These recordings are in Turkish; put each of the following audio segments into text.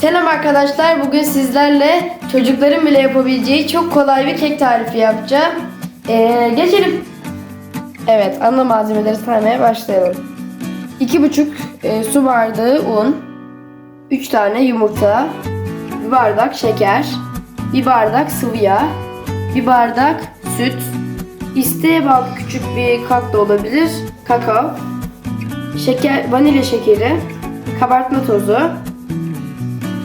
Selam arkadaşlar. Bugün sizlerle çocukların bile yapabileceği çok kolay bir kek tarifi yapacağım. Ee, geçelim. Evet, ana malzemeleri saymaya başlayalım. 2,5 e, su bardağı un, 3 tane yumurta, bir bardak şeker, bir bardak sıvı yağ, bir bardak süt, isteğe bağlı küçük bir kap da olabilir, kakao, şeker, vanilya şekeri, kabartma tozu,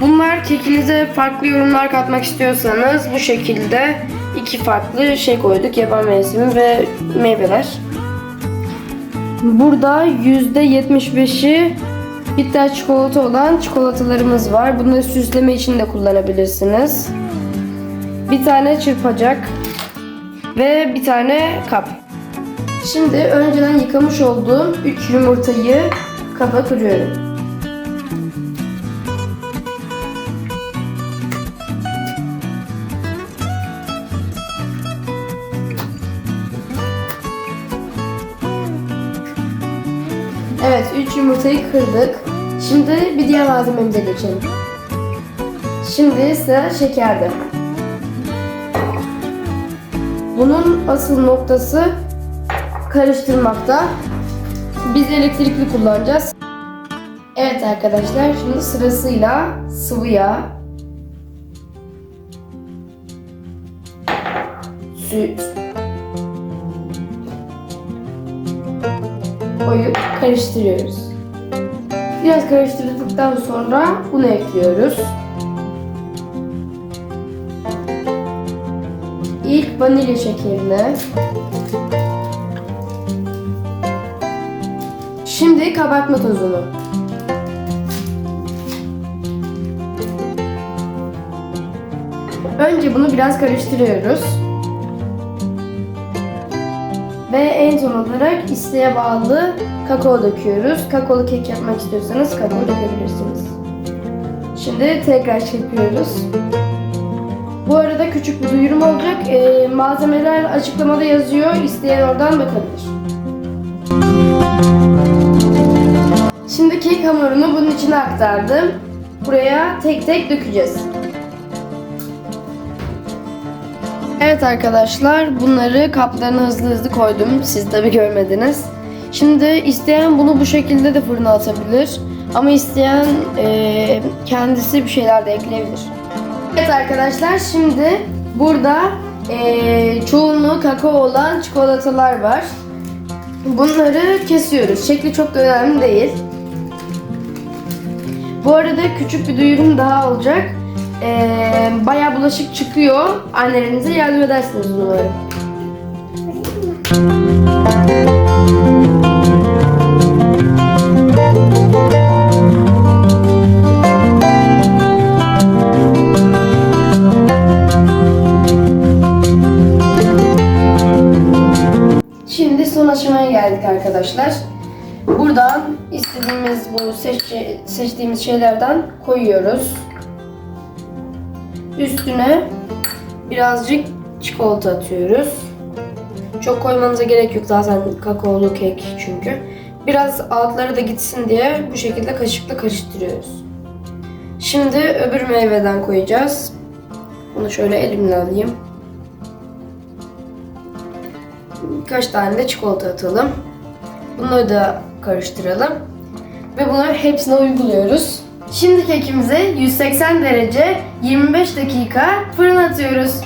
Bunlar kekinize farklı yorumlar katmak istiyorsanız bu şekilde iki farklı şey koyduk. Yaban mevsimi ve meyveler. Burada %75'i bitter çikolata olan çikolatalarımız var. Bunları süsleme için de kullanabilirsiniz. Bir tane çırpacak ve bir tane kap. Şimdi önceden yıkamış olduğum 3 yumurtayı kaba kırıyorum. Evet, 3 yumurtayı kırdık. Şimdi bir diğer malzememize geçelim. Şimdi sıra şekerde. Bunun asıl noktası karıştırmakta. Biz elektrikli kullanacağız. Evet arkadaşlar, şimdi sırasıyla sıvı yağ, süt, koyup karıştırıyoruz. Biraz karıştırdıktan sonra bunu ekliyoruz. İlk vanilya şekerini. Şimdi kabartma tozunu. Önce bunu biraz karıştırıyoruz. Ve en son olarak isteğe bağlı kakao döküyoruz. Kakaolu kek yapmak istiyorsanız kakao dökebilirsiniz. Şimdi tekrar çırpıyoruz. Bu arada küçük bir duyurum olacak. Ee, malzemeler açıklamada yazıyor. İsteyen oradan bakabilir. Şimdi kek hamurunu bunun içine aktardım. Buraya tek tek dökeceğiz. Evet arkadaşlar bunları kaplarına hızlı hızlı koydum. Siz tabi görmediniz. Şimdi isteyen bunu bu şekilde de fırına atabilir. Ama isteyen e, kendisi bir şeyler de ekleyebilir. Evet arkadaşlar şimdi burada e, çoğunluğu kakao olan çikolatalar var. Bunları kesiyoruz. Şekli çok da önemli değil. Bu arada küçük bir duyurum daha olacak. Ee, bayağı bulaşık çıkıyor. Annelerinize yardım edersiniz umarım. Şimdi son aşamaya geldik arkadaşlar. Buradan istediğimiz bu seçtiğimiz şeylerden koyuyoruz. Üstüne birazcık çikolata atıyoruz. Çok koymanıza gerek yok zaten kakaolu kek çünkü. Biraz altları da gitsin diye bu şekilde kaşıkla karıştırıyoruz. Şimdi öbür meyveden koyacağız. Bunu şöyle elimle alayım. Birkaç tane de çikolata atalım. Bunları da karıştıralım. Ve bunları hepsine uyguluyoruz. Şimdi kekimizi 180 derece 25 dakika fırına atıyoruz.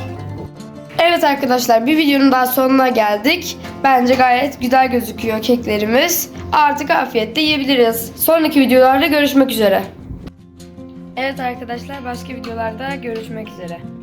Evet arkadaşlar bir videonun daha sonuna geldik. Bence gayet güzel gözüküyor keklerimiz. Artık afiyetle yiyebiliriz. Sonraki videolarda görüşmek üzere. Evet arkadaşlar başka videolarda görüşmek üzere.